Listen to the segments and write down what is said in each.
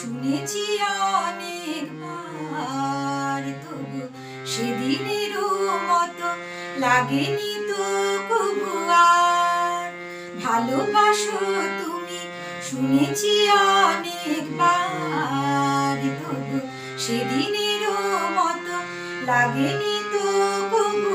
শুনেছি অনেকবার তবু সেদিনেরও মতো লাগেনি তো কবু আর ভালোবাসো তুমি, শুনেছি অনেকবার তবু সেদিনেরও মতো লাগেনি তো কবু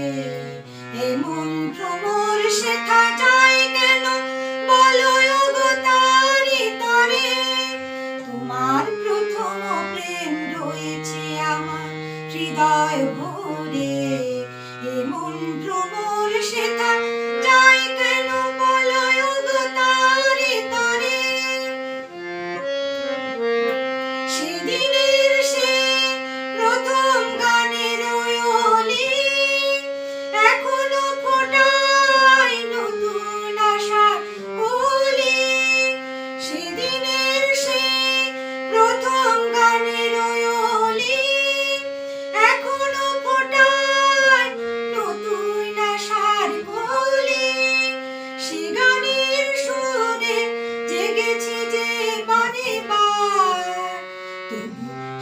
এমন ভ্রমর শেখা যায় কেন? বলো তারি তরে। তোমার প্রথম প্রেম রয়েছে আমার হৃদয় ভরে। এমন ভ্রমর শেখা যায় কেন? বলো তারি তরে। সেদিনের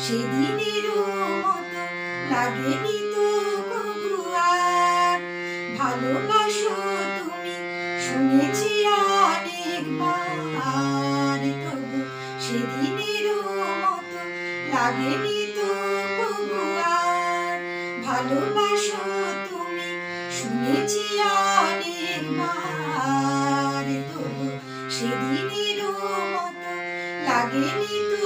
সেদিনেরও মতো তো আর। ভালোবাসো তুমি শুনেছি অনেকবার তবু মতো লাগেনি তো ভালোবাসো তুমি। শুনেছি অনেকবার তবু সেদিনেরও মতো লাগেনি তো